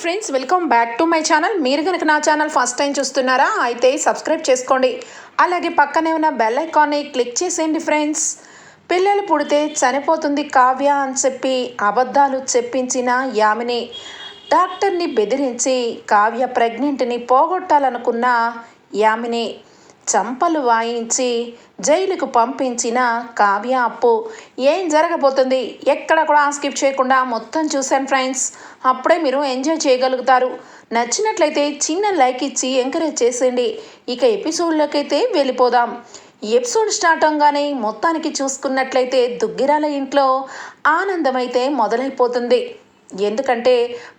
Friends welcome back to my channel. మీరు కనుక నా ఛానల్ ఫస్ట్ టైం చూస్తున్నారా అయితే సబ్స్క్రైబ్ చేసుకోండి. అలాగే పక్కనే ఉన్న బెల్ ఐకాన్ని క్లిక్ చేసేయండి ఫ్రెండ్స్. పిల్లలు పుడితే చనిపోతుంది కావ్య అని చెప్పి అబద్ధాలు చెప్పించిన యామిని. డాక్టర్ని బెదిరించి కావ్య ప్రెగ్నెంట్ని పోగొట్టాలనుకున్న యామిని. చంపలు వాయించి జైలుకు పంపించిన కావ్య అప్పు. ఏం జరగబోతుంది? ఎక్కడ కూడా స్కిప్ చేయకుండా మొత్తం చూశాను ఫ్రెండ్స్. అప్పుడే మీరు ఎంజాయ్ చేయగలుగుతారు. నచ్చినట్లయితే చిన్న లైక్ ఇచ్చి ఎంకరేజ్ చేసేయండి. ఇక ఎపిసోడ్లోకి అయితే వెళ్ళిపోదాం. ఎపిసోడ్ స్టార్ట్ అవగానే మొత్తానికి చూసుకున్నట్లయితే దుగ్గిరాల ఇంట్లో ఆనందమైతే మొదలైపోతుంది. ఎందుకంటే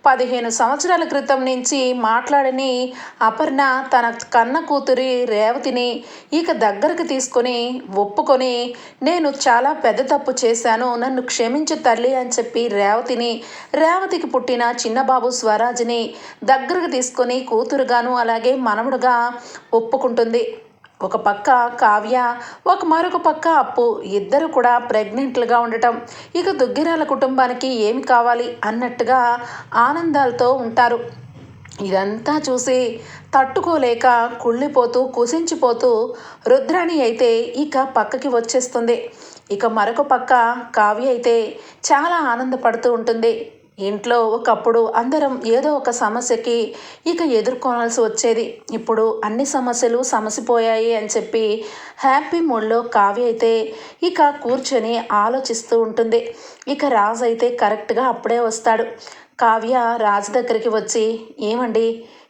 పదిహేను సంవత్సరాల క్రితం నుంచి మాట్లాడని అపర్ణ తన కన్న కూతురి రేవతిని ఇక దగ్గరకు తీసుకొని ఒప్పుకొని నేను చాలా పెద్ద తప్పు చేశాను నన్ను క్షమించు తల్లి అని చెప్పి రేవతిని రేవతికి పుట్టిన చిన్నబాబు స్వరాజ్ని దగ్గరకు తీసుకొని కూతురుగాను అలాగే మనముడుగా ఒప్పుకుంటుంది. ఒక పక్క కావ్య ఒక మరొక పక్క అప్పు. ఇద్దరు కూడా ప్రెగ్నెంట్లుగా ఉండటం. ఇక దుగ్గిరాల కుటుంబానికి ఏమి కావాలి అన్నట్టుగా ఆనందాలతో ఉంటారు. ఇదంతా చూసి తట్టుకోలేక కుళ్ళిపోతూ కుసించిపోతూ రుద్రాణి అయితే ఇక పక్కకి వచ్చేస్తుంది. ఇక మరొక పక్క కావ్య అయితే చాలా ఆనందపడుతూ ఉంటుంది. ఇంట్లో ఒకప్పుడు అందరం ఏదో ఒక సమస్యకి ఇక ఎదుర్కోవాల్సి వచ్చేది. ఇప్పుడు అన్ని సమస్యలు సమసిపోయాయి అని చెప్పి హ్యాపీ మూడ్లో కావ్య అయితే ఇక కూర్చొని ఆలోచిస్తూ ఉంటుంది. ఇక రాజు అయితే కరెక్ట్గా అప్పుడే వస్తాడు. కావ్య రాజు దగ్గరికి వచ్చి ఏమండి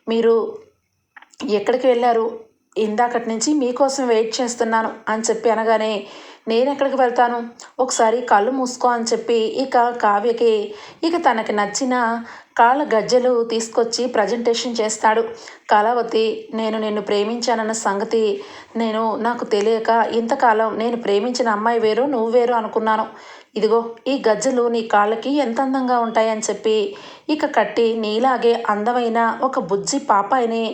మీరు ఎక్కడికి వెళ్ళారు? ఇందాకటి నుంచి మీకోసం వెయిట్ చేస్తున్నాను అని చెప్పి అనగానే నేను ఎక్కడికి వెళ్తాను? ఒకసారి కళ్ళు మూసుకో అని చెప్పి ఇక కావ్యకి ఇక తనకి నచ్చిన కాళ్ళ గజ్జెలు తీసుకొచ్చి ప్రజెంటేషన్ చేస్తాడు. కళావతి నేను నిన్ను ప్రేమించానన్న సంగతి నేను నాకు తెలియక ఇంతకాలం నేను ప్రేమించిన అమ్మాయి వేరు నువ్వు వేరు అనుకున్నాను. ఇదిగో ఈ గజ్జలు నీ కాళ్ళకి ఎంత అందంగా ఉంటాయని చెప్పి ఇక కట్టి నీలాగే అందమైన ఒక బుజ్జి పాపాయిని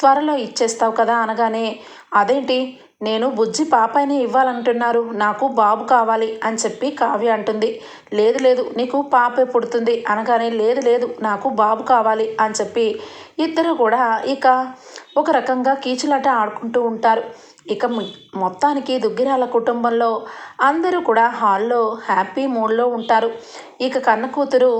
త్వరలో ఇచ్చేస్తావు కదా అనగానే అదేంటి? నేను బుజ్జి పాపాయిని ఇవ్వాలంటున్నారు. నాకు బాబు కావాలి అని చెప్పి కావ్య అంటుంది. లేదు లేదు నీకు పాపే పుడుతుంది అనగానే లేదు లేదు నాకు బాబు కావాలి అని చెప్పి ఇద్దరు కూడా ఇక ఒక రకంగా కీచులాట ఆడుకుంటూ ఉంటారు. ఇక మొత్తానికి దుగ్గిరాల కుటుంబంలో అందరూ కూడా హాల్లో హ్యాపీ మూడ్లో ఉంటారు. ఇక కన్న కూతురు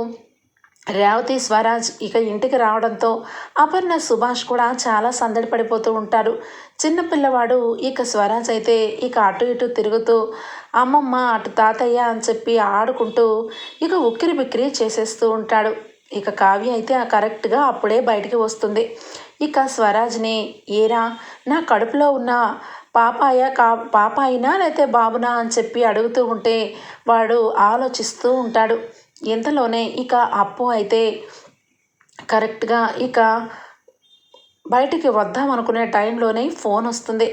రేవతి స్వరాజ్ ఇక ఇంటికి రావడంతో అపర్ణ సుభాష్ కూడా చాలా సందడి పడిపోతూ ఉంటారు చిన్నపిల్లవాడు ఇక స్వరాజ్ అయితే ఇక అటు ఇటు తిరుగుతూ అమ్మమ్మ అటు తాతయ్య అని చెప్పి ఆడుకుంటూ ఇక ఉక్కిరి బిక్కిరి చేసేస్తూ ఉంటాడు. ఇక కావ్య అయితే కరెక్ట్గా అప్పుడే బయటికి వస్తుంది. ఇక స్వరాజ్ని ఏరా నా కడుపులో ఉన్న పాపాయ కా పాపాయినా లేకపోతే బాబునా అని చెప్పి అడుగుతూ ఉంటే వాడు ఆలోచిస్తూ ఉంటాడు. ఇంతలోనే ఇక అప్పు అయితే కరెక్ట్గా ఇక బయటికి వద్దాం అనుకునే టైంలోనే ఫోన్ వస్తుంది.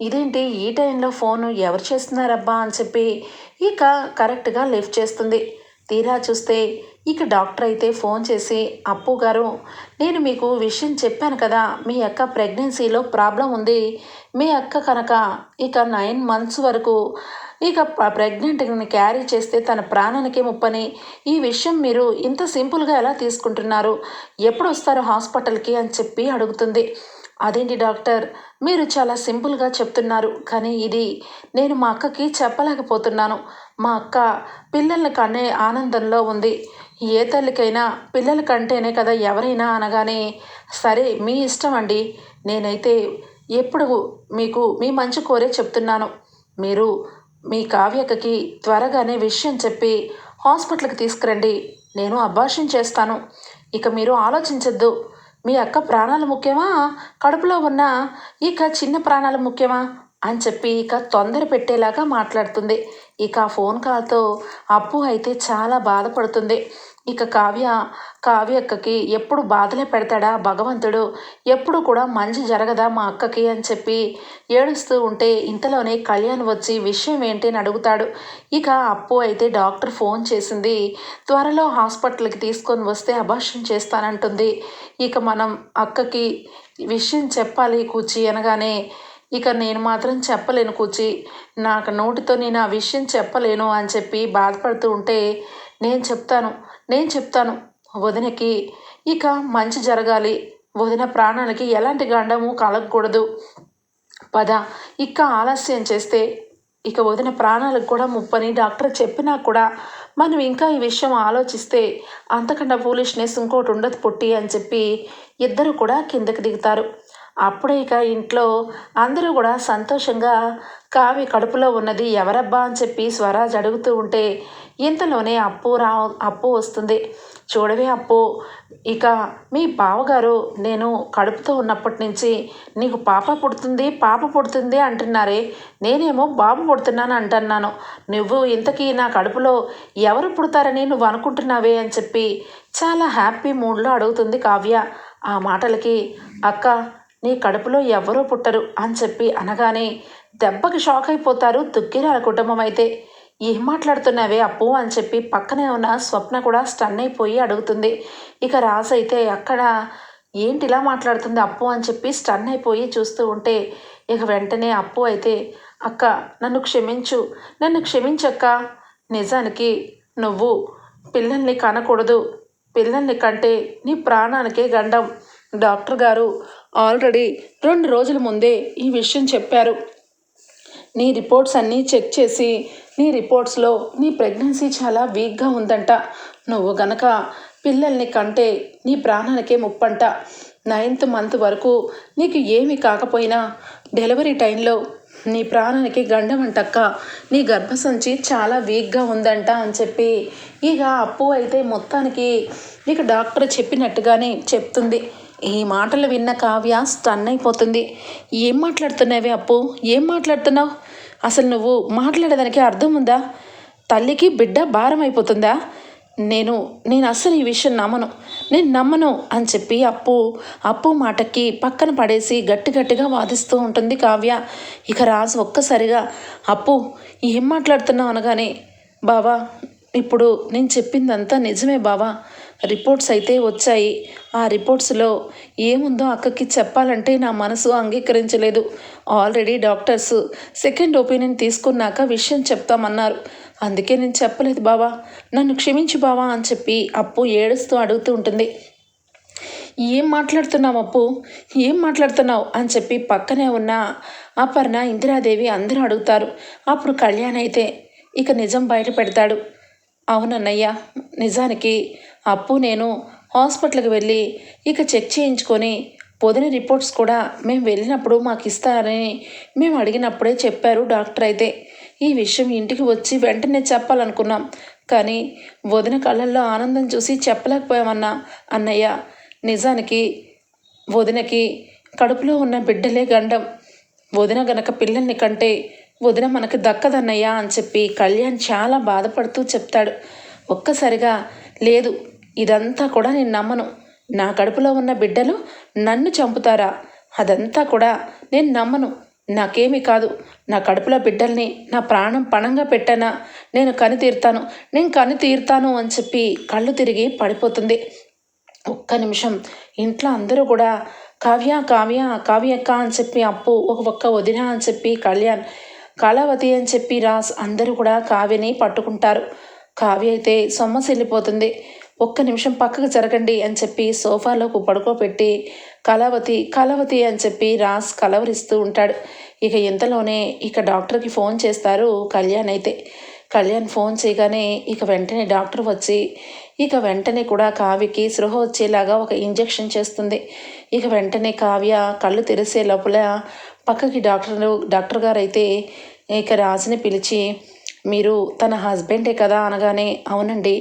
ఇదేంటి? ఈ టైంలో ఫోన్ ఎవరు చేస్తున్నారబ్బా అని చెప్పి ఇక కరెక్ట్గా లిఫ్ట్ చేస్తుంది. తీరా చూస్తే ఇక డాక్టర్ అయితే ఫోన్ చేసి అప్పు గారు నేను మీకు విషయం చెప్పాను కదా మీ అక్క ప్రెగ్నెన్సీలో ప్రాబ్లం ఉంది. మీ అక్క కనుక ఇక నైన్ మంత్స్ వరకు ఇక ప్రెగ్నెంట్ని క్యారీ చేస్తే తన ప్రాణానికి ముప్పని. ఈ విషయం మీరు ఇంత సింపుల్గా ఎలా తీసుకుంటున్నారు? ఎప్పుడు వస్తారు హాస్పిటల్కి అని చెప్పి అడుగుతుంది. అదేంటి డాక్టర్? మీరు చాలా సింపుల్గా చెప్తున్నారు. కానీ ఇది నేను మా అక్కకి చెప్పలేకపోతున్నాను. మా అక్క పిల్లల్ని కనే ఆనందంలో ఉంది. ఏ తల్లికైనా పిల్లల కంటేనే కదా ఎవరైనా అనగానే సరే మీ ఇష్టం అండి. నేనైతే ఎప్పుడు మీకు మీ మంచి కోరే చెప్తున్నాను. మీరు మీ కావ్యకకి త్వరగానే విషయం చెప్పి హాస్పిటల్కి తీసుకురండి. నేను అభాషణ చేస్తాను. ఇక మీరు ఆలోచించద్దు. మీ అక్క ప్రాణాలు ముఖ్యమా? కడుపులో ఉన్న ఇక చిన్న ప్రాణాలు ముఖ్యమా? అని చెప్పి ఇక తొందర పెట్టేలాగా మాట్లాడుతుంది. ఇక ఫోన్ కాల్తో అప్పు అయితే చాలా బాధపడుతుంది. ఇక కావ్య కావ్య అక్కకి ఎప్పుడు బాధలే పెడతాడా భగవంతుడు? ఎప్పుడు కూడా మంచి జరగదా మా అక్కకి అని చెప్పి ఏడుస్తూ ఉంటే ఇంతలోనే కళ్యాణ్ వచ్చి విషయం ఏంటి అని అడుగుతాడు. ఇక అప్పు అయితే డాక్టర్ ఫోన్ చేసింది. త్వరలో హాస్పిటల్కి తీసుకొని వస్తే అభాషణ చేస్తానంటుంది. ఇక మనం అక్కకి విషయం చెప్పాలి కూచి అనగానే ఇక నేను మాత్రం చెప్పలేను కూచి. నాకు నోటితో నేను ఆ విషయం చెప్పలేను అని చెప్పి బాధపడుతూ ఉంటే నేను చెప్తాను. నేను చెప్తాను. వదినకి ఇక మంచి జరగాలి. వదిన ప్రాణాలకి ఎలాంటి గండము కలగకూడదు పద ఇక ఆలస్యం చేస్తే ఇక వదిన ప్రాణాలకు కూడా ముప్పని డాక్టర్ చెప్పినా కూడా మనం ఇంకా ఈ విషయం ఆలోచిస్తే అంతకన్నా ఫూలిష్నెస్ ఇంకోటి ఉండదు పుట్టి అని చెప్పి ఇద్దరు కూడా కిందకి దిగుతారు. అప్పుడే ఇక ఇంట్లో అందరూ కూడా సంతోషంగా కావి కడుపులో ఉన్నది ఎవరబ్బా అని చెప్పి స్వరాజ్ అడుగుతూ ఉంటే ఇంతలోనే అప్పు రా అప్పు వస్తుంది. చూడవే అప్పు. ఇక మీ బావగారు నేను కడుపుతో ఉన్నప్పటి నుంచి నీకు పాప పుడుతుంది పాప పుడుతుంది అంటున్నారే. నేనేమో బాబు పుడుతున్నాను అంటున్నాను. నువ్వు ఇంతకీ నా కడుపులో ఎవరు పుడతారని నువ్వు అనుకుంటున్నావే అని చెప్పి చాలా హ్యాపీ మూడ్లో అడుగుతుంది కావ్య. ఆ మాటలకి అక్క నీ కడుపులో ఎవరూ పుట్టరు అని చెప్పి అనగానే దెబ్బకి షాక్ అయిపోతారు దుగ్గిరాల కుటుంబం అయితే. ఏం మాట్లాడుతున్నావే అప్పు అని చెప్పి పక్కనే ఉన్న స్వప్న కూడా స్టన్ అయిపోయి అడుగుతుంది. ఇక రాజు అయితే అక్కడ ఏంటి ఇలా మాట్లాడుతుంది అప్పు అని చెప్పి స్టన్ అయిపోయి చూస్తూ ఉంటే ఇక వెంటనే అప్పు అయితే అక్క నన్ను క్షమించు నన్ను క్షమించక్క. నిజానికి నువ్వు పిల్లల్ని కనకూడదు. పిల్లల్ని కంటే నీ ప్రాణానికే గండం. డాక్టర్ గారు ఆల్రెడీ రెండు రోజుల ముందే ఈ విషయం చెప్పారు. నీ రిపోర్ట్స్ అన్నీ చెక్ చేసి నీ రిపోర్ట్స్లో నీ ప్రెగ్నెన్సీ చాలా వీక్గా ఉందంట. నువ్వు గనక పిల్లల్ని కంటే నీ ప్రాణానికే ముప్పంట. నైన్త్ మంత్ వరకు నీకు ఏమీ కాకపోయినా డెలివరీ టైంలో నీ ప్రాణానికి గండమంటక్క నీ గర్భసంచి చాలా వీక్గా ఉందంట అని చెప్పి. ఇక అప్పు అయితే మొత్తానికి నీకు డాక్టర్ చెప్పినట్టుగానే చెప్తుంది. ఈ మాటలు విన్న కావ్య స్టన్ అయిపోతుంది. ఏం మాట్లాడుతున్నావే అప్పు? ఏం మాట్లాడుతున్నావు? అసలు నువ్వు మాట్లాడేదానికి అర్థం ఉందా? తల్లికి బిడ్డ భారం అయిపోతుందా నేను నేను అస్సలు ఈ విషయం నమ్మను. నేను నమ్మను అని చెప్పి అప్పు అప్పు మాటకి పక్కన పడేసి గట్టి గట్టిగా వాదిస్తూ ఉంటుంది కావ్య. ఇక రాజు ఒక్కసారిగా అప్పు ఏం మాట్లాడుతున్నావు? అనగానే బావా ఇప్పుడు నేను చెప్పిందంతా నిజమే బావా. రిపోర్ట్స్ అయితే వచ్చాయి. ఆ రిపోర్ట్స్లో ఏముందో అక్కకి చెప్పాలంటే నా మనసు అంగీకరించలేదు. ఆల్రెడీ డాక్టర్స్ సెకండ్ ఒపీనియన్ తీసుకున్నాక విషయం చెప్తామన్నారు. అందుకే నేను చెప్పలేదు బావా. నన్ను క్షమించు బావా అని చెప్పి అప్పు ఏడుస్తూ అడుగుతూ ఉంటుంది. ఏం మాట్లాడుతున్నావు అప్పు? ఏం మాట్లాడుతున్నావు? అని చెప్పి పక్కనే ఉన్న అపర్ణ ఇందిరాదేవి అందరూ అడుగుతారు. అప్పుడు కళ్యాణ్ అయితే ఇక నిజం బయట పెడతాడు అవునన్నయ్య నిజానికి అప్పు నేను హాస్పిటల్కి వెళ్ళి ఇక చెక్ చేయించుకొని పొదిన రిపోర్ట్స్ కూడా మేము వెళ్ళినప్పుడు మాకు ఇస్తారని మేము అడిగినప్పుడే చెప్పారు డాక్టర్ అయితే. ఈ విషయం ఇంటికి వచ్చి వెంటనే చెప్పాలనుకున్నాం. కానీ వదిన కళ్ళల్లో ఆనందం చూసి చెప్పలేకపోయామన్నా అన్నయ్య. నిజానికి వదినకి కడుపులో ఉన్న బిడ్డలే గండం. వదిన గనక పిల్లల్ని కంటే వదిన మనకి దక్కదన్నయ్యా అని చెప్పి కళ్యాణ్ చాలా బాధపడుతూ చెప్తాడు. ఒక్కసారిగా లేదు ఇదంతా కూడా నేను నమ్మను. నా కడుపులో ఉన్న బిడ్డలు నన్ను చంపుతారా? అదంతా కూడా నేను నమ్మను. నాకేమీ కాదు. నా కడుపులో బిడ్డల్ని నా ప్రాణం పణంగా పెట్టానా? నేను కని తీరుతాను. నేను కని తీరుతాను అని చెప్పి కళ్ళు తిరిగి పడిపోతుంది. ఒక్క నిమిషం. ఇంట్లో అందరూ కూడా కావ్య కావ్య కావ్యక్క అని చెప్పి అప్పు ఒక ఒక్క వదిన అని చెప్పి కళ్యాణ్ కళావతి అని చెప్పి రాస్ అందరూ కూడా కావ్యని పట్టుకుంటారు. కావ్య అయితే సొమ్మసిల్లిపోతుంది. ఒక్క నిమిషం పక్కకు జరగండి అని చెప్పి సోఫాలోకి పడుకోబెట్టి కళావతి కళావతి అని చెప్పి రాస్ కలవరిస్తూ ఉంటాడు. ఇక ఇంతలోనే ఇక డాక్టర్కి ఫోన్ చేస్తారు కళ్యాణ్ అయితే. కళ్యాణ్ ఫోన్ చేయగానే ఇక వెంటనే డాక్టర్ వచ్చి ఇక వెంటనే కూడా కావ్యకి సృహ వచ్చేలాగా ఒక ఇంజెక్షన్ చేస్తుంది. ఇక వెంటనే కావ్య కళ్ళు తెరిసే లోపల పక్కకి డాక్టర్ డాక్టర్ గారు అయితే ఇక రాజుని పిలిచి మీరు తన హస్బెండే కదా అనగానే అవునండి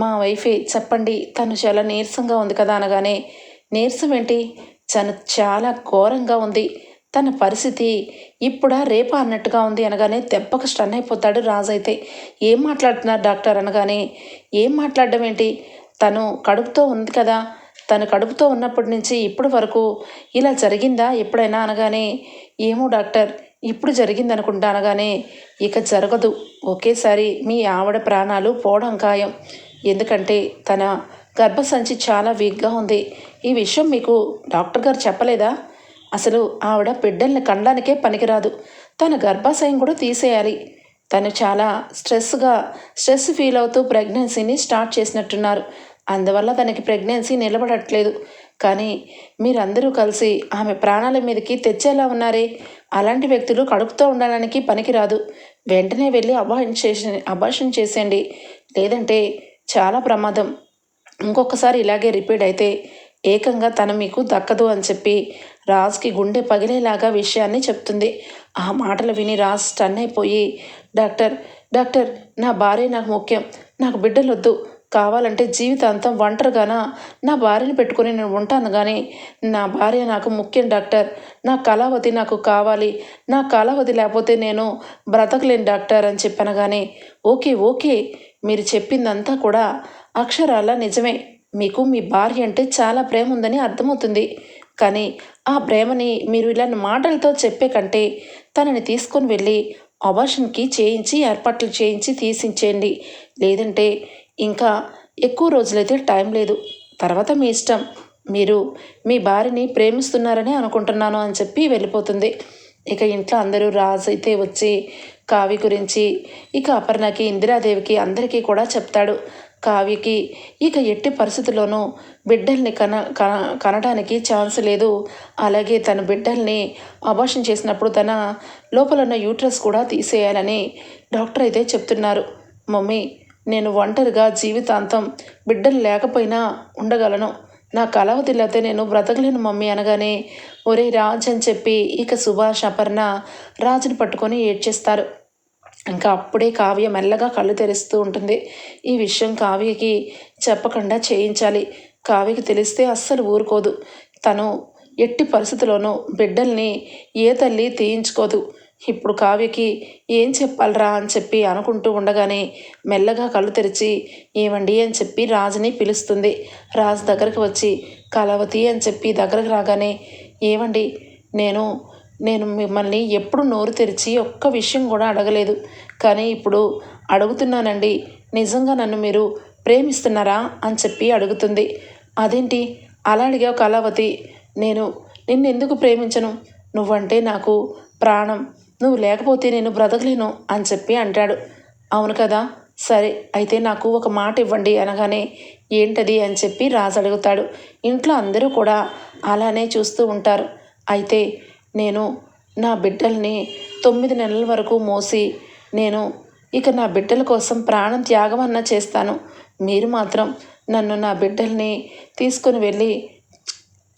మా వైఫే చెప్పండి తను చాలా నీరసంగా ఉంది కదా అనగానే నీరసం ఏంటి? తను చాలా ఘోరంగా ఉంది. తన పరిస్థితి ఇప్పుడా రేపా అన్నట్టుగా ఉంది అనగానే దెబ్బకు స్టన్ అయిపోతాడు రాజు అయితే. ఏం మాట్లాడుతున్నారు డాక్టర్ అనగానే ఏం మాట్లాడడం ఏంటి? తను కడుపుతో ఉంది కదా. తను కడుపుతో ఉన్నప్పటి నుంచి ఇప్పటి వరకు ఇలా జరిగిందా ఎప్పుడైనా అనగానే ఏమో డాక్టర్ ఇప్పుడు జరిగింది అనుకుంటా అనగానే ఇక జరగదు. ఒకేసారి మీ ఆవిడ ప్రాణాలు పోవడం ఖాయం. ఎందుకంటే తన గర్భసంచి చాలా వీక్గా ఉంది. ఈ విషయం మీకు డాక్టర్ గారు చెప్పలేదా? అసలు ఆవిడ బిడ్డల్ని కండానికే పనికిరాదు. తన గర్భాశయం కూడా తీసేయాలి. తను చాలా స్ట్రెస్గా స్ట్రెస్ ఫీల్ అవుతూ ప్రెగ్నెన్సీని స్టార్ట్ చేసినట్టున్నారు. అందువల్ల తనకి ప్రెగ్నెన్సీ నిలబడట్లేదు. కానీ మీరందరూ కలిసి ఆమె ప్రాణాల మీదకి తెచ్చేలా ఉన్నారే. అలాంటి వ్యక్తులు కడుపుతో ఉండడానికి పనికిరాదు. వెంటనే వెళ్ళి అబార్షన్ చేసి అబార్షన్ చేసేయండి లేదంటే చాలా ప్రమాదం. ఇంకొకసారి ఇలాగే రిపీట్ అయితే ఏకంగా తను మీకు దక్కదు అని చెప్పి రాజ్కి గుండె పగిలేలాగా విషయాన్ని చెప్తుంది. ఆ మాటలు విని రాజ్ స్టన్ అయిపోయి డాక్టర్ డాక్టర్ నా భార్య నాకు ముఖ్యం. నాకు బిడ్డలొద్దు. కావాలంటే జీవితాంతం ఒంటరిగానా? నా భార్యని పెట్టుకుని నేను ఉంటాను కానీ నా భార్య నాకు ముఖ్యం డాక్టర్. నా కళావతి నాకు కావాలి. నా కళావతి లేకపోతే నేను బ్రతకలేను డాక్టర్ అని చెప్పాను కానీ ఓకే ఓకే. మీరు చెప్పిందంతా కూడా అక్షరాల నిజమే. మీకు మీ భార్య అంటే చాలా ప్రేమ ఉందని అర్థమవుతుంది. కానీ ఆ ప్రేమని మీరు ఇలాంటి మాటలతో చెప్పే కంటే తనని తీసుకొని వెళ్ళి అబార్షన్కి చేయించి ఏర్పాట్లు చేయించి తీసించేయండి లేదంటే ఇంకా ఎక్కువ రోజులైతే టైం లేదు. తర్వాత మీ ఇష్టం. మీరు మీ భార్యని ప్రేమిస్తున్నారని అనుకుంటున్నాను అని చెప్పి వెళ్ళిపోతుంది. ఇక ఇంట్లో అందరూ రాజు అయితే వచ్చి కావి గురించి ఇక అపర్ణకి ఇందిరాదేవికి అందరికీ కూడా చెప్తాడు. కావ్యకి ఇక ఎట్టి పరిస్థితుల్లోనూ బిడ్డల్ని కన కన కనడానికి ఛాన్స్ లేదు. అలాగే తన బిడ్డల్ని అబార్షన్ చేసినప్పుడు తన లోపల ఉన్న యూట్రస్ కూడా తీసేయాలని డాక్టర్ అయితే చెప్తున్నారు. మమ్మీ నేను ఒంటరిగా జీవితాంతం బిడ్డలు లేకపోయినా ఉండగలను. నా కలవతి లేకపోతే నేను బ్రతకలేను మమ్మీ అనగానే ఒరే రాజ్ అని చెప్పి ఇక సుభాష్ అపర్ణ రాజుని పట్టుకొని ఏడ్చేస్తారు. ఇంకా అప్పుడే కావ్య మెల్లగా కళ్ళు తెరుస్తూ ఉంటుంది. ఈ విషయం కావ్యకి చెప్పకుండా చేయించాలి. కావ్యకి తెలిస్తే అస్సలు ఊరుకోదు. తను ఎట్టి పరిస్థితుల్లోనూ బిడ్డల్ని ఏ తల్లి తీయించుకోదు. ఇప్పుడు కావ్యకి ఏం చెప్పాలరా అని చెప్పి అనుకుంటూ ఉండగానే మెల్లగా కళ్ళు తెరిచి ఏమండి? అని చెప్పి రాజుని పిలుస్తుంది. రాజు దగ్గరకు వచ్చి కలవతి అని చెప్పి దగ్గరకు రాగానే ఏమండి నేను నేను మిమ్మల్ని ఎప్పుడు నోరు తెరిచి ఒక్క విషయం కూడా అడగలేదు. కానీ ఇప్పుడు అడుగుతున్నానండి. నిజంగా నన్ను మీరు ప్రేమిస్తున్నారా? అని చెప్పి అడుగుతుంది. అదేంటి? అలా అడిగావు కళావతి. నేను నిన్నెందుకు ప్రేమించను? నువ్వంటే నాకు ప్రాణం. నువ్వు లేకపోతే నేను బ్రతకలేను అని చెప్పి అంటాడు. అవును కదా? సరే అయితే నాకు ఒక మాట ఇవ్వండి అనగానే ఏంటది అని చెప్పి రాజు అడుగుతాడు. ఇంట్లో అందరూ కూడా అలానే చూస్తూ ఉంటారు. అయితే నేను నా బిడ్డల్ని తొమ్మిది నెలల వరకు మోసి నేను ఇక నా బిడ్డల కోసం ప్రాణం త్యాగమన్నా చేస్తాను. మీరు మాత్రం నన్ను నా బిడ్డల్ని తీసుకుని వెళ్ళి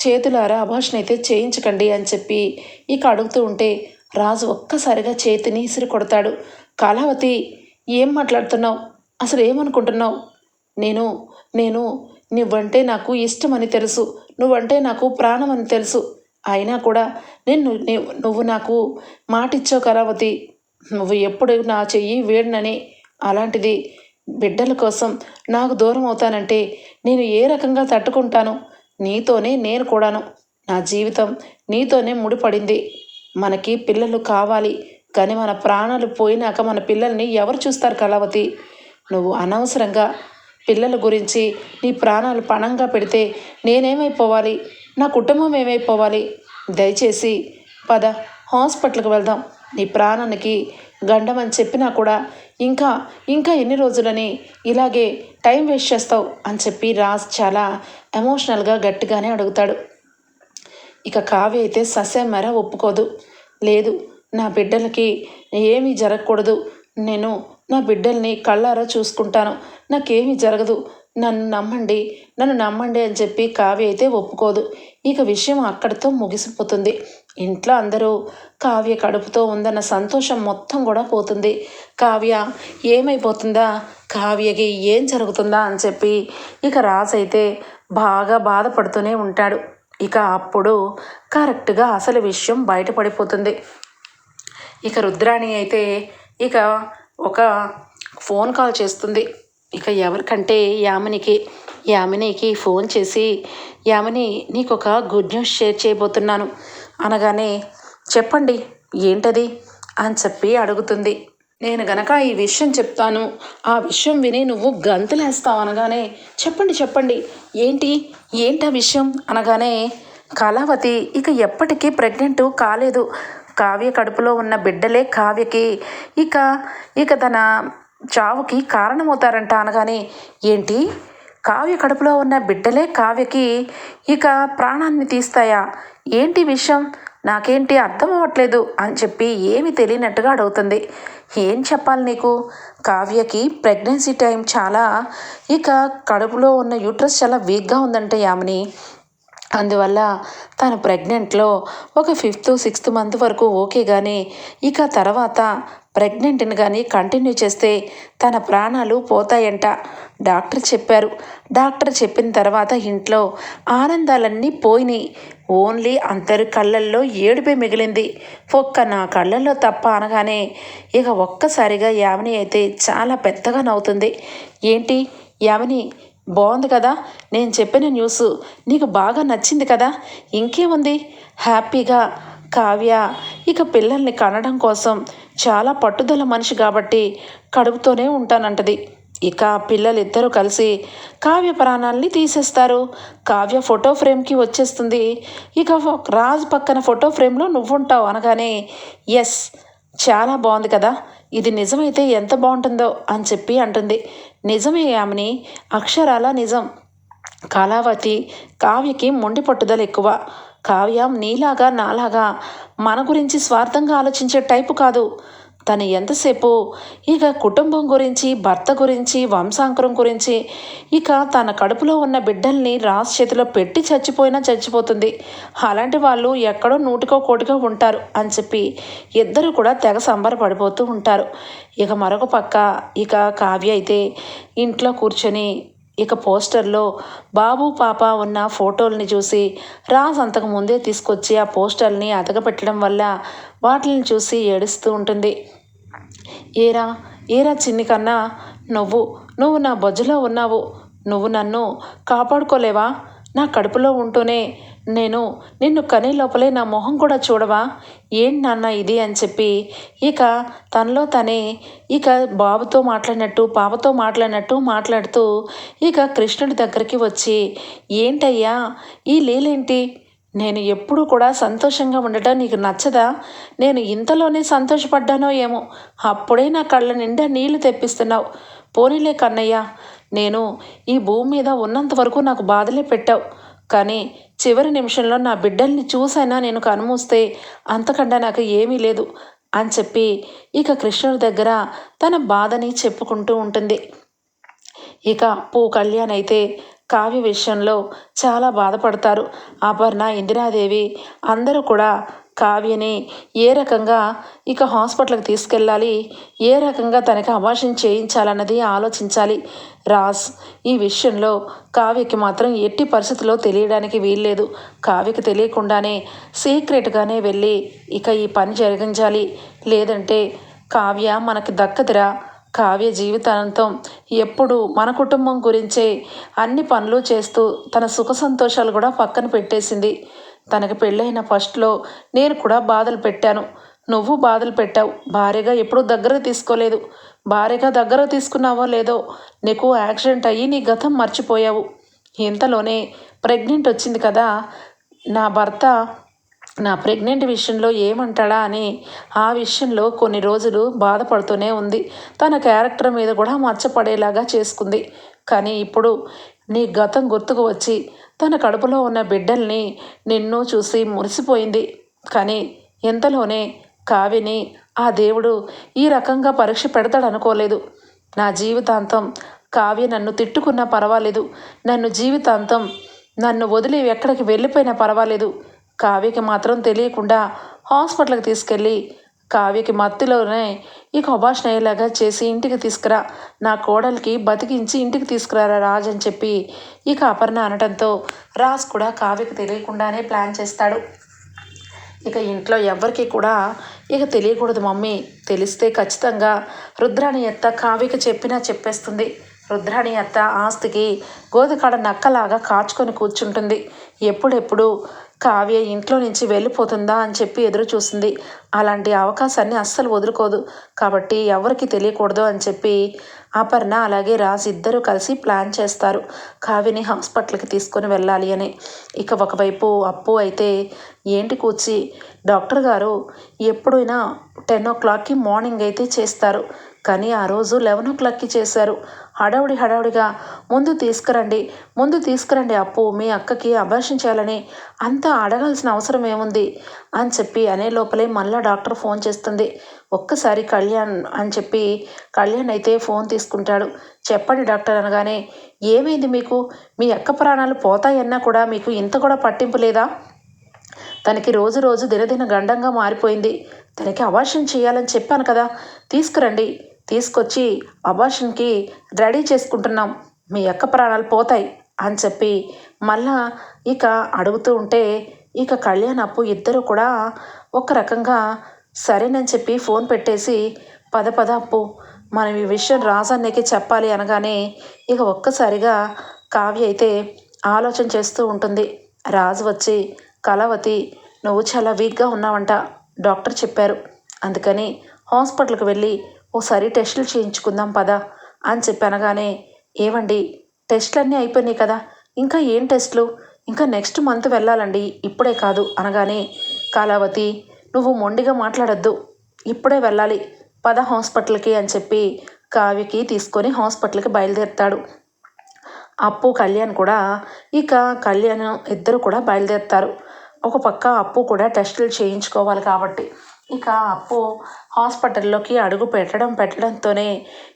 చేతులారా అభాషణ అయితే చేయించకండి అని చెప్పి ఇక అడుగుతూ ఉంటే రాజు ఒక్కసారిగా చేతిని ఇసిరి కొడతాడు కళావతి ఏం మాట్లాడుతున్నావు? అసలు ఏమనుకుంటున్నావు? నేను నేను నువ్వంటే నాకు ఇష్టమని తెలుసు. నువ్వంటే నాకు ప్రాణం అని తెలుసు. అయినా కూడా నేను నువ్వు నాకు మాటిచ్చావు కళావతి. నువ్వు ఎప్పుడు నా చెయ్యి వేడినని. అలాంటిది బిడ్డల కోసం నాకు దూరం అవుతానంటే నేను ఏ రకంగా తట్టుకుంటాను? నీతోనే నేను కూడాను. నా జీవితం నీతోనే ముడిపడింది. మనకి పిల్లలు కావాలి కానీ మన ప్రాణాలు పోయినాక మన పిల్లల్ని ఎవరు చూస్తారు కళావతి? నువ్వు అనవసరంగా పిల్లల గురించి నీ ప్రాణాలు పణంగా పెడితే నేనేమైపోవాలి? నా కుటుంబం ఏమైపోవాలి? దయచేసి పద హాస్పిటల్కి వెళ్దాం. నీ ప్రాణానికి గండమని చెప్పినా కూడా ఇంకా ఇంకా ఎన్ని రోజులని ఇలాగే టైం వేస్ట్ చేస్తావు అని చెప్పి రాజ్ చాలా ఎమోషనల్గా గట్టిగానే అడుగుతాడు. ఇక కావ్య అయితే ససేమర ఒప్పుకోదు. లేదు నా బిడ్డలకి ఏమీ జరగకూడదు. నేను నా బిడ్డల్ని కళ్ళారా చూసుకుంటాను. నాకేమీ జరగదు. నన్ను నమ్మండి నన్ను నమ్మండి అని చెప్పి కావ్య అయితే ఒప్పుకోదు. ఇక విషయం అక్కడితో ముగిసిపోతుంది. ఇంట్లో అందరూ కావ్య కడుపుతో ఉందన్న సంతోషం మొత్తం కూడా పోతుంది. కావ్య ఏమైపోతుందా? కావ్యకి ఏం జరుగుతుందా అని చెప్పి ఇక రాజు అయితే బాగా బాధపడుతూనే ఉంటాడు. ఇక అప్పుడు కరెక్ట్గా అసలు విషయం బయటపడిపోతుంది. ఇక రుద్రాణి అయితే ఇక ఒక ఫోన్ కాల్ చేస్తుంది. ఇక ఎవరికంటే యామినికి యామినికి ఫోన్ చేసి యామిని నీకు ఒక గుడ్ న్యూస్ షేర్ చేయబోతున్నాను. అనగానే చెప్పండి ఏంటది? అని చెప్పి అడుగుతుంది. నేను గనక ఈ విషయం చెప్తాను ఆ విషయం విని నువ్వు గంతులేస్తావు అనగానే చెప్పండి చెప్పండి ఏంటి? ఏంటి విషయం? అనగానే కళావతి ఇక ఎప్పటికీ ప్రెగ్నెంట్ కాలేదు. కావ్య కడుపులో ఉన్న బిడ్డలే కావ్యకి. ఇక ఇక తన చావుకి కారణమవుతారంట అనగానే ఏంటి? కావ్య కడుపులో ఉన్న బిడ్డలే కావ్యకి. ఇక ప్రాణాన్ని తీస్తాయా? ఏంటి విషయం? నాకేంటి అర్థం అవ్వట్లేదు అని చెప్పి ఏమి తెలియనట్టుగా అడుగుతుంది. ఏం చెప్పాలి నీకు? కావ్యకి ప్రెగ్నెన్సీ టైం చాలా ఇక కడుపులో ఉన్న యూట్రస్ చాలా వీక్గా ఉందంటే యామిని. అందువల్ల తను ప్రెగ్నెంట్లో ఒక ఫిఫ్త్ సిక్స్త్ మంత్ వరకు ఓకే కానీ ఇక తర్వాత ప్రెగ్నెంట్ని కానీ కంటిన్యూ చేస్తే తన ప్రాణాలు పోతాయంట. డాక్టర్ చెప్పారు. డాక్టర్ చెప్పిన తర్వాత ఇంట్లో ఆనందాలన్నీ పోయినాయి. ఓన్లీ అందరి కళ్ళల్లో ఏడుపే మిగిలింది. ఒక్క నా కళ్ళల్లో తప్ప అనగానే ఇక ఒక్కసారిగా యామిని అయితే చాలా పెద్దగా నవ్వుతుంది. ఏంటి? యామిని బాగుంది కదా? నేను చెప్పిన న్యూస్ నీకు బాగా నచ్చింది కదా? ఇంకేముంది? హ్యాపీగా కావ్య ఇక పిల్లల్ని కనడం కోసం చాలా పట్టుదల మనిషి కాబట్టి కడుపుతోనే ఉంటానంటది. ఇక పిల్లలిద్దరూ కలిసి కావ్య ప్రాణాల్ని తీసేస్తారు. కావ్య ఫోటో ఫ్రేమ్కి వచ్చేస్తుంది. ఇక రాజు పక్కన ఫోటో ఫ్రేమ్లో నువ్వుంటావు అనగానే ఎస్ చాలా బాగుంది కదా? ఇది నిజమైతే ఎంత బాగుంటుందో అని చెప్పి అంటుంది. నిజమే ఆమెని అక్షరాల నిజం. కళావతి కావ్యకి మొండి పట్టుదల ఎక్కువ. కావ్య నీలాగా నాలాగా మన గురించి స్వార్థంగా ఆలోచించే టైపు కాదు. తను ఎంతసేపు? ఇక కుటుంబం గురించి భర్త గురించి వంశాంకురం గురించి. ఇక తన కడుపులో ఉన్న బిడ్డల్ని రాజు చేతిలో పెట్టి చచ్చిపోయినా చచ్చిపోతుంది. అలాంటి వాళ్ళు ఎక్కడో నూటికో కోటికో ఉంటారు అని చెప్పి ఇద్దరు కూడా తెగ సంబరపడిపోతూ ఉంటారు. ఇక మరొక పక్క ఇక కావ్య అయితే ఇంట్లో కూర్చొని ఇక పోస్టర్లో బాబు పాప ఉన్న ఫోటోల్ని చూసి రాజ్ అంతకు ముందే తీసుకొచ్చి ఆ పోస్టర్ని అతకపెట్టడం వల్ల వాటిని చూసి ఏడుస్తూ ఉంటుంది. ఏరా ఏరా చిన్ని కన్నా నువ్వు నువ్వు నా బొజ్జులో ఉన్నావు. నువ్వు నన్ను కాపాడుకోలేవా? నా కడుపులో ఉంటూనే నేను నిన్ను కనే లోపలే నా మొహం కూడా చూడవా? ఏంటి నాన్న ఇది అని చెప్పి ఇక తనలో తనే ఇక బాబుతో మాట్లాడినట్టు పాపతో మాట్లాడినట్టు మాట్లాడుతూ ఇక కృష్ణుడి దగ్గరికి వచ్చి ఏంటయ్యా? ఈ లీలేంటి? నేను ఎప్పుడు కూడా సంతోషంగా ఉండటం నీకు నచ్చదా? నేను ఇంతలోనే సంతోషపడ్డానో ఏమో. అప్పుడే నా కళ్ళ నిండా నీళ్ళు తెప్పిస్తున్నావు. పోనీలే కన్నయ్య నేను ఈ భూమి మీద ఉన్నంత వరకు నాకు బాధలే పెట్టావు. కానీ చివరి నిమిషంలో నా బిడ్డల్ని చూసైనా నేను కనుమూస్తే అంతకన్నా నాకు ఏమీ లేదు అని చెప్పి ఇక కృష్ణుడి దగ్గర తన బాధని చెప్పుకుంటూ ఉంటుంది. ఇక పూ కళ్యాణ్ అయితే కావ్య విషయంలో చాలా బాధపడతారు. అపర్ణ ఇందిరాదేవి అందరూ కూడా కావ్యని ఏ రకంగా ఇక హాస్పిటల్కి తీసుకెళ్ళాలి ఏ రకంగా తనకి అభాషణ చేయించాలన్నది ఆలోచించాలి. రాస్ ఈ విషయంలో కావ్యకి మాత్రం ఎట్టి పరిస్థితుల్లో తెలియడానికి వీల్లేదు. కావ్యకి తెలియకుండానే సీక్రెట్గానే వెళ్ళి ఇక ఈ పని జరిగించాలి. లేదంటే కావ్య మనకి దక్కదిరా. కావ్య జీవితాంతం ఎప్పుడు మన కుటుంబం గురించే అన్ని పనులు చేస్తూ తన సుఖ సంతోషాలు కూడా పక్కన పెట్టేసింది. తనకి పెళ్ళైన ఫస్ట్లో నేను కూడా బాధలు పెట్టాను. నువ్వు బాధలు పెట్టావు. భార్యగా ఎప్పుడూ దగ్గర తీసుకోలేదు. భార్యగా దగ్గర తీసుకున్నావో లేదో నీకు యాక్సిడెంట్ అయ్యి నీ గతం మర్చిపోయావు. ఇంతలోనే ప్రెగ్నెంట్ వచ్చింది కదా. నా భర్త నా ప్రెగ్నెంట్ విషయంలో ఏమంటాడా అని ఆ విషయంలో కొన్ని రోజులు బాధపడుతూనే ఉంది. తన క్యారెక్టర్ మీద కూడా మచ్చపడేలాగా చేసుకుంది. కానీ ఇప్పుడు నీ గతం గుర్తుకు వచ్చి తన కడుపులో ఉన్న బిడ్డల్ని నిన్ను చూసి మురిసిపోయింది. కానీ ఎంతలోనే కావిని ఆ దేవుడు ఈ రకంగా పరీక్ష పెడతాడనుకోలేదు. నా జీవితాంతం కావ్య నన్ను తిట్టుకున్నా పర్వాలేదు. నన్ను జీవితాంతం నన్ను వదిలి ఎక్కడికి వెళ్ళిపోయినా పర్వాలేదు. కావ్యకి మాత్రం తెలియకుండా హాస్పిటల్కి తీసుకెళ్ళి కావ్యకి మత్తులోనే ఈ అభాషణ అయ్యేలాగా చేసి ఇంటికి తీసుకురా. నా కోడలికి బతికించి ఇంటికి తీసుకురారా రాజ్ అని చెప్పి ఇక అపర్ణ అనడంతో రాజ్ కూడా కావ్యకి తెలియకుండానే ప్లాన్ చేస్తాడు. ఇక ఇంట్లో ఎవరికి కూడా ఇక తెలియకూడదు మమ్మీ. తెలిస్తే ఖచ్చితంగా రుద్రాణి అత్త కావ్యకి చెప్పినా చెప్పేస్తుంది. రుద్రాణి అత్త ఆస్తికి గోధుకాడ నక్కలాగా కాచుకొని కూర్చుంటుంది. ఎప్పుడెప్పుడు కావ్య ఇంట్లో నుంచి వెళ్ళిపోతుందా అని చెప్పి ఎదురు చూసింది. అలాంటి అవకాశాన్ని అస్సలు వదులుకోదు. కాబట్టి ఎవరికి తెలియకూడదు అని చెప్పి అపర్ణ అలాగే రాజ్ ఇద్దరూ కలిసి ప్లాన్ చేస్తారు. కావ్యని హాస్పిటల్కి తీసుకొని వెళ్ళాలి అని. ఇక ఒకవైపు అప్పు అయితే ఏంటి కూర్చి డాక్టర్ గారు ఎప్పుడైనా టెన్ ఓ క్లాక్కి మార్నింగ్ అయితే చేస్తారు. కానీ ఆ రోజు లెవెన్ ఓ క్లాక్కి చేశారు. హడావుడి హడావుడిగా ముందు తీసుకురండి ముందు తీసుకురండి అప్పు మీ అక్కకి అభాషణ చేయాలని అంతా అడగాల్సిన అవసరం ఏముంది? అని చెప్పి అనే లోపలే మళ్ళా డాక్టర్ ఫోన్ చేస్తుంది. ఒక్కసారి కళ్యాణ్ అని చెప్పి కళ్యాణ్ అయితే ఫోన్ తీసుకుంటాడు. చెప్పండి డాక్టర్ అనగానే ఏమైంది మీకు? మీ అక్క ప్రాణాలు పోతాయన్నా కూడా మీకు ఇంత కూడా పట్టింపు లేదా? తనకి రోజు రోజు దినదిన గండంగా మారిపోయింది. తనకి అబార్షన్ చేయాలని చెప్పాను కదా తీసుకురండి. తీసుకొచ్చి అబార్షన్కి రెడీ చేసుకుంటున్నాం. మీ అక్క ప్రాణాలు పోతాయి అని చెప్పి మళ్ళా ఇక అడుగుతూ ఉంటే ఇక కళ్యాణ్ అప్పు ఇద్దరు కూడా ఒక రకంగా సరేనని చెప్పి ఫోన్ పెట్టేసి పద పద అప్పు మనం ఈ విషయం రాజన్నకి చెప్పాలి అనగానే ఇక ఒక్కసారిగా కావ్య అయితే ఆలోచన చేస్తూ ఉంటుంది. రాజు వచ్చి కళావతి నువ్వు చాలా వీక్గా ఉన్నావంట. డాక్టర్ చెప్పారు. అందుకని హాస్పిటల్కి వెళ్ళి ఓసారి టెస్టులు చేయించుకుందాం పద అని చెప్పి అనగానే ఏవండి టెస్టులన్నీ అయిపోయినాయి కదా ఇంకా ఏం టెస్టులు? ఇంకా నెక్స్ట్ మంత్ వెళ్ళాలండి ఇప్పుడే కాదు అనగానే కాలావతి నువ్వు మొండిగా మాట్లాడద్దు ఇప్పుడే వెళ్ళాలి పద హాస్పిటల్కి అని చెప్పి కావ్యకి తీసుకొని హాస్పిటల్కి బయలుదేరుతాడు. అప్పు కళ్యాణ్ కూడా ఇక కళ్యాణ్ ఇద్దరు కూడా బయలుదేరుతారు. ఒక పక్క అప్పు కూడా టెస్టులు చేయించుకోవాలి కాబట్టి. ఇక అప్పు హాస్పిటల్లోకి అడుగు పెట్టడం పెట్టడంతోనే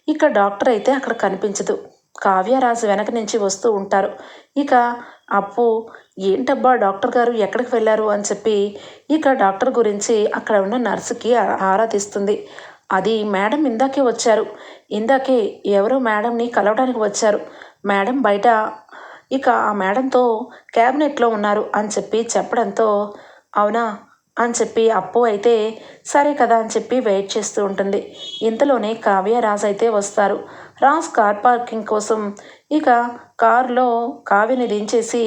ఇక డాక్టర్ అయితే అక్కడ కనిపించదు. కావ్యరాజు వెనక నుంచి వస్తూ ఉంటారు. ఇక అప్పు ఏంటబ్బా డాక్టర్ గారు ఎక్కడికి వెళ్ళారు? అని చెప్పి ఇక డాక్టర్ గురించి అక్కడ ఉన్న నర్సుకి ఆరా తీస్తుంది అది మేడం ఇందాకే వచ్చారు. ఇందాకే ఎవరో మేడంని కలవడానికి వచ్చారు. మేడం బయట ఇక ఆ మేడంతో క్యాబినెట్లో ఉన్నారు అని చెప్పి చెప్పడంతో అవునా? అని చెప్పి అప్పు అయితే సరే కదా అని చెప్పి వెయిట్ చేస్తూ ఉంటుంది. ఇంతలోనే కావ్య రాజ్ అయితే వస్తారు. రాజ్ కార్ పార్కింగ్ కోసం ఇక కారులో కావ్యని దించేసి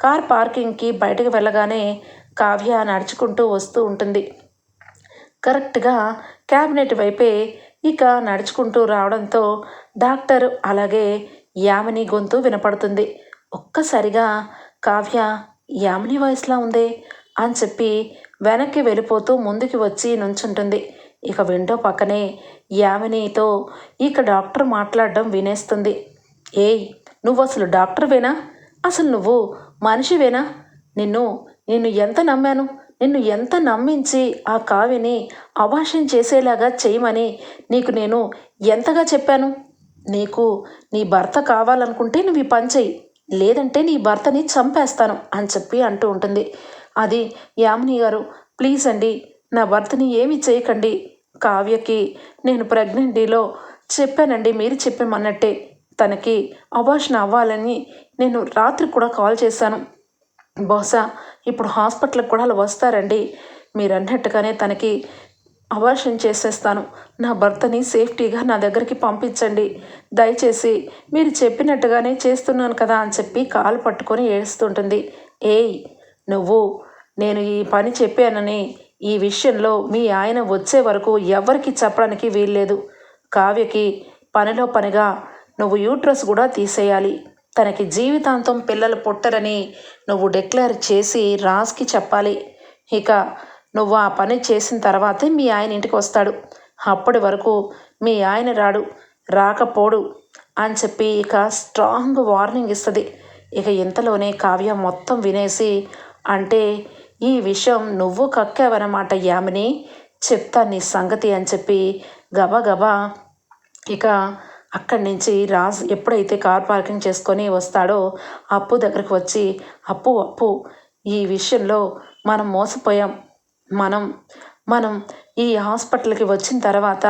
కార్ పార్కింగ్కి బయటకు వెళ్ళగానే కావ్య నడుచుకుంటూ వస్తూ ఉంటుంది. కరెక్ట్గా క్యాబినెట్ వైపే ఇక నడుచుకుంటూ రావడంతో డాక్టర్ అలాగే యామిని గొంతు వినపడుతుంది. ఒక్కసారిగా కావ్య యామిని వాయిస్లా ఉందే? అని చెప్పి వెనక్కి వెళ్ళిపోతూ ముందుకి వచ్చి నుంచుంటుంది. ఇక విండో పక్కనే యామినితో ఇక డాక్టర్ మాట్లాడడం వినేస్తుంది. ఏయ్ నువ్వు అసలు డాక్టర్వేనా అసలు నువ్వు మనిషివేనా నిన్ను నిన్ను ఎంత నమ్మాను? నిన్ను ఎంత నమ్మించి ఆ కావ్యని అభాషణ చేసేలాగా చేయమని నీకు నేను ఎంతగా చెప్పాను? నీకు నీ భర్త కావాలనుకుంటే నువ్వు ఈ పని చెయ్యి. లేదంటే నీ భర్తని చంపేస్తాను అని చెప్పి అంటూ ఉంటుంది. అది యామిని గారు ప్లీజ్ అండి నా భర్తని ఏమి చేయకండి. కావ్యకి నేను ప్రెగ్నెంటీలో చెప్పానండి మీరు చెప్పామన్నట్టే. తనకి అబార్షన్ అవ్వాలని నేను రాత్రి కూడా కాల్ చేశాను. బహుశా ఇప్పుడు హాస్పిటల్కి కూడా అలా వస్తారండి. మీరు అన్నట్టుగానే తనకి అబార్షన్ చేసేస్తాను. నా భర్తని సేఫ్టీగా నా దగ్గరికి పంపించండి. దయచేసి మీరు చెప్పినట్టుగానే చేస్తున్నాను కదా అని చెప్పి కాలు పట్టుకొని ఏడుస్తుంటుంది. ఏయ్ నువ్వు నేను ఈ పని చెప్పానని ఈ విషయంలో మీ ఆయన వచ్చే వరకు ఎవరికి చెప్పడానికి వీల్లేదు. కావ్యకి పనిలో పనిగా నువ్వు యూట్రస్ కూడా తీసేయాలి. తనకి జీవితాంతం పిల్లలు పుట్టరని నువ్వు డిక్లేర్ చేసి రాజ్కి చెప్పాలి. ఇక నువ్వు ఆ పని చేసిన తర్వాతే మీ ఆయన ఇంటికి వస్తాడు. అప్పటి వరకు మీ ఆయన రాడు. రాకపోడు అని చెప్పి ఇక స్ట్రాంగ్ వార్నింగ్ ఇస్తుంది. ఇక ఇంతలోనే కావ్య మొత్తం వినేసి అంటే ఈ విషయం నువ్వు కక్కావన్నమాట యామిని. చెప్తా నీ సంగతి అని చెప్పి గబగబా ఇక అక్కడి నుంచి రాజ్ ఎప్పుడైతే కార్ పార్కింగ్ చేసుకొని వస్తాడో అప్పు దగ్గరకు వచ్చి అప్పు అప్పు ఈ విషయంలో మనం మోసపోయాం. మనం మనం ఈ హాస్పిటల్కి వచ్చిన తర్వాత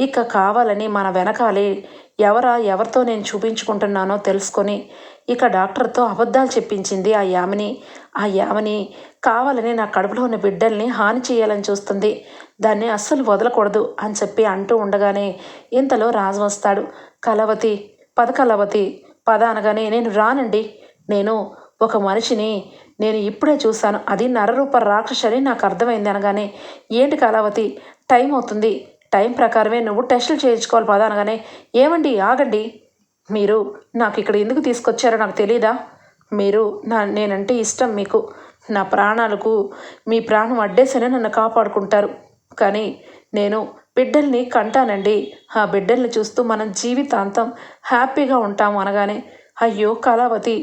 ఇక కావాలని మన వెనకాలే ఎవరా ఎవరితో నేను చూపించుకుంటున్నానో తెలుసుకొని ఇక డాక్టర్తో అబద్ధాలు చెప్పించింది ఆ యామిని. ఆ యామిని కావాలని నా కడుపులో ఉన్న బిడ్డల్ని హాని చేయాలని చూస్తుంది. దాన్ని అస్సలు వదలకూడదు అని చెప్పి అంటూ ఉండగానే ఇంతలో రాజు వస్తాడు. కలవతి పద కలవతి పద అనగానే నేను రానండి. నేను ఒక మనిషిని నేను ఇప్పుడే చూశాను. అది నరరూప రాక్షసని నాకు అర్థమైంది అనగానే ఏంటి కళావతి? టైం అవుతుంది. టైం ప్రకారమే నువ్వు టెస్టులు చేయించుకోవాలి పదా అనగానే ఏమండి ఆగండి. మీరు నాకు ఇక్కడ ఎందుకు తీసుకొచ్చారో నాకు తెలీదా? మీరు నా నేనంటే ఇష్టం మీకు. నా ప్రాణాలకు మీ ప్రాణం అడ్డేసనే నన్ను కాపాడుకుంటారు. కానీ నేను బిడ్డల్ని కంటానండి. ఆ బిడ్డల్ని చూస్తూ మనం జీవితాంతం హ్యాపీగా ఉంటాము అనగానే అయ్యో కళావతి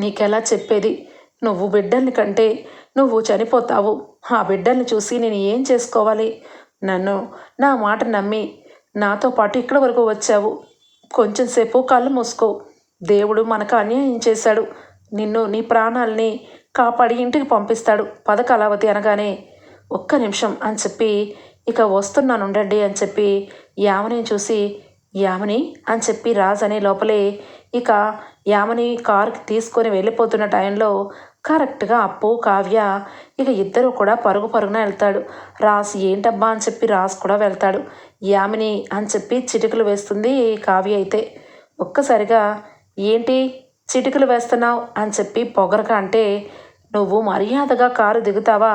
నీకెలా చెప్పేది? నువ్వు బిడ్డల్ని కంటే నువ్వు చనిపోతావు. ఆ బిడ్డల్ని చూసి నేను ఏం చేసుకోవాలి? నన్ను నా మాట నమ్మి నాతో పాటు ఇక్కడ వరకు వచ్చావు. కొంచెం సేపు కళ్ళు మూసుకో. దేవుడు మనకు అన్యాయం చేశాడు. నిన్ను నీ ప్రాణాలని కాపాడి ఇంటికి పంపిస్తాడు. పద కళావతి అనగానే ఒక్క నిమిషం అని చెప్పి ఇక వస్తున్నాను ఉండండి అని చెప్పి యామని చూసి యామని అని చెప్పి రాజు అనే లోపలే ఇక యామని కారుకి తీసుకొని వెళ్ళిపోతున్న టైంలో కరెక్ట్గా అప్పు కావ్య ఇక ఇద్దరు కూడా పరుగు పరుగున వెళ్తాడు. రాస్ ఏంటబ్బా అని చెప్పి రాస్ కూడా వెళ్తాడు. యామిని అని చెప్పి చిటికలు వేస్తుంది కావ్య అయితే. ఒక్కసారిగా ఏంటి చిటికలు వేస్తున్నావు అని చెప్పి పొగరగా అంటే నువ్వు మర్యాదగా కారు దిగుతావా?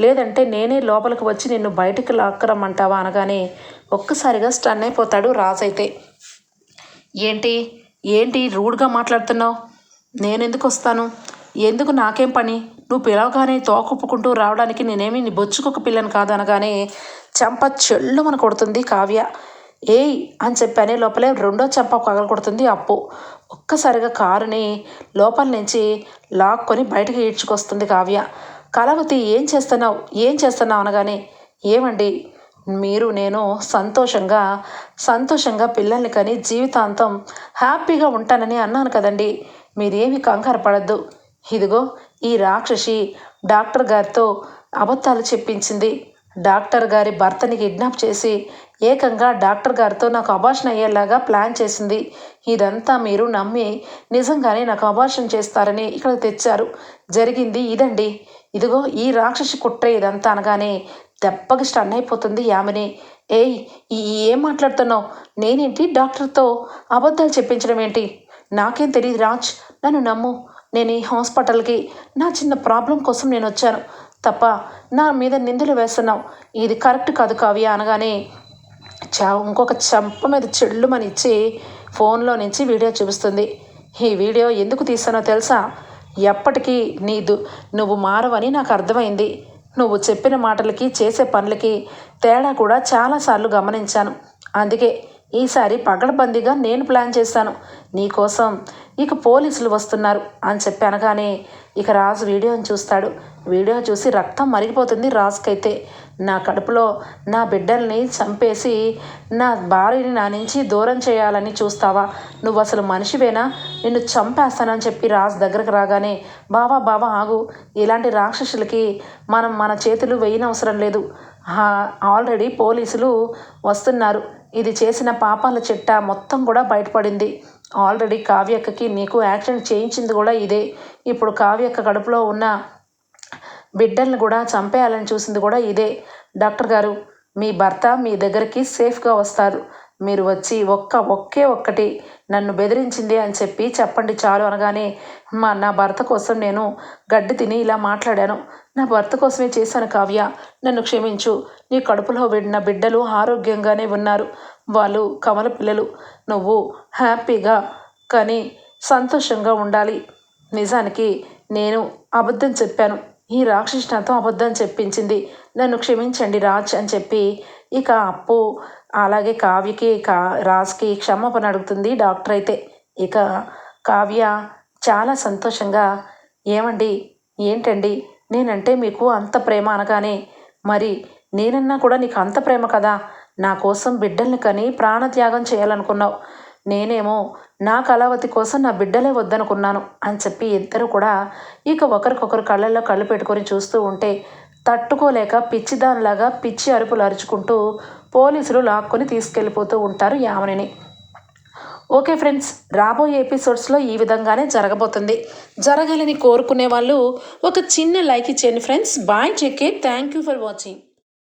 లేదంటే నేనే లోపలికి వచ్చి నిన్ను బయటికి లాక్కరమ్మంటావా అనగానే ఒక్కసారిగా స్టన్ అయిపోతాడు రాజ్ అయితే. ఏంటి? ఏంటి రూడ్గా మాట్లాడుతున్నావు? నేనెందుకు వస్తాను? ఎందుకు నాకేం పని? నువ్వు పిలవగానే తోకొప్పుకుంటూ రావడానికి నేనేమి నీ బొచ్చుకొక పిల్లని కాదు అనగానే చెంప చెల్లుమని కొడుతుంది కావ్య. ఏయ్ అని చెప్పానే లోపలే రెండో చెంప పగల కొడుతుంది అప్పు. ఒక్కసారిగా కారుని లోపల నుంచి లాక్కొని బయటకు ఈడ్చుకొస్తుంది కావ్య. కలవతి ఏం చేస్తున్నావు? ఏం చేస్తున్నావు? అనగానే ఏమండి మీరు నేను సంతోషంగా సంతోషంగా పిల్లల్ని కని జీవితాంతం హ్యాపీగా ఉంటానని అన్నాను కదండి. మీరేమి కంగారు పడద్దు. ఇదిగో ఈ రాక్షసి డాక్టర్ గారితో అబద్ధాలు చెప్పించింది. డాక్టర్ గారి భర్తని కిడ్నాప్ చేసి ఏకంగా డాక్టర్ గారితో నాకు అబార్షన్ అయ్యేలాగా ప్లాన్ చేసింది. ఇదంతా మీరు నమ్మి నిజంగానే నాకు అబార్షన్ చేస్తారని ఇక్కడ తెచ్చారు. జరిగింది ఇదండి. ఇదిగో ఈ రాక్షసి కుట్ర ఇదంతా అనగానే దెబ్బకి స్టన్ అయిపోతుంది యామిని. ఏయ్ ఈ ఏం మాట్లాడుతున్నావు? నేనేంటి డాక్టర్తో అబద్ధాలు చెప్పించడం ఏంటి? నాకేం తెలియదు రాజ్. నన్ను నమ్ము. నేను ఈ హాస్పిటల్కి. నా చిన్న ప్రాబ్లం కోసం నేను వచ్చాను. తప్ప నా మీద నిందలు వేస్తున్నావు. ఇది కరెక్ట్ కాదు కావ్య అనగానే చా ఇంకొక చెంప మీద చెల్లుమని ఇచ్చి ఫోన్లో నుంచి వీడియో చూపిస్తుంది. ఈ వీడియో ఎందుకు తీసానో తెలుసా? ఎప్పటికీ నీదు. నువ్వు మారవని నాకు అర్థమైంది. నువ్వు చెప్పిన మాటలకి చేసే పనులకి తేడా కూడా చాలాసార్లు గమనించాను. అందుకే ఈసారి పగడబందీగా నేను ప్లాన్ చేశాను. నీకోసం ఇక పోలీసులు వస్తున్నారు అని చెప్పి అనగానే ఇక రాజు వీడియోని చూస్తాడు. వీడియో చూసి రక్తం మరిగిపోతుంది రాజుకైతే. నా కడుపులో నా బిడ్డల్ని చంపేసి నా భార్యని నా నుంచి దూరం చేయాలని చూస్తావా? నువ్వు అసలు మనిషివేనా? నిన్ను చంపేస్తానని చెప్పి రాజు దగ్గరకు రాగానే బావా బావా ఆగు. ఇలాంటి రాక్షసులకి మనం మన చేతులు వేయనవసరం లేదు. ఆల్రెడీ పోలీసులు వస్తున్నారు. ఇది చేసిన పాపాల చిట్ట మొత్తం కూడా బయటపడింది. ఆల్రెడీ కావ్యక్కకి నీకు యాక్సిడెంట్ చేయించింది కూడా ఇదే. ఇప్పుడు కావ్యక్క కడుపులో ఉన్న బిడ్డల్ని కూడా చంపేయాలని చూసింది కూడా ఇదే. డాక్టర్ గారు మీ భర్త మీ దగ్గరికి సేఫ్గా వస్తారు. మీరు వచ్చి ఒక్క ఒకే ఒక్కటి నన్ను బెదిరించింది అని చెప్పి చెప్పండి చాలు అనగానే మా నా భర్త కోసం నేను గడ్డి తిని ఇలా మాట్లాడాను. నా భర్త కోసమే చేశాను కావ్య. నన్ను క్షమించు. నీ కడుపులో విడిన బిడ్డలు ఆరోగ్యంగానే ఉన్నారు. వాళ్ళు కమల పిల్లలు. నువ్వు హ్యాపీగా కానీ సంతోషంగా ఉండాలి. నిజానికి నేను అబద్ధం చెప్పాను. ఈ రాక్షసి నాతో అబద్ధం చెప్పించింది. నన్ను క్షమించండి రాజ్ అని చెప్పి ఇక అప్పు అలాగే కావ్యకి కా రాజ్కి క్షమాపణ అడుగుతుంది డాక్టర్ అయితే. ఇక కావ్య చాలా సంతోషంగా ఏమండి? ఏంటండి? నేనంటే మీకు అంత ప్రేమ అనగానే మరి నేనన్నా కూడా నీకు అంత ప్రేమ కదా? నా కోసం బిడ్డల్ని కని ప్రాణత్యాగం చేయాలనుకున్నావు. నేనేమో నా కళావతి కోసం నా బిడ్డలే వద్దనుకున్నాను అని చెప్పి ఇద్దరు కూడా ఇక ఒకరికొకరు కళ్ళల్లో కళ్ళు పెట్టుకొని చూస్తూ ఉంటే తట్టుకోలేక పిచ్చిదానిలాగా పిచ్చి అరుపులు అరుచుకుంటూ పోలీసులు లాక్కొని తీసుకెళ్ళిపోతూ ఉంటారు యామనిని ఓకే ఫ్రెండ్స్ రాబోయే ఎపిసోడ్స్లో ఈ విధంగానే జరగబోతుంది. జరగాలని కోరుకునే వాళ్ళు ఒక చిన్న లైక్ ఇచ్చేయండి ఫ్రెండ్స్. బాయ్ చెక్కే థ్యాంక్ యూ ఫర్ వాచింగ్.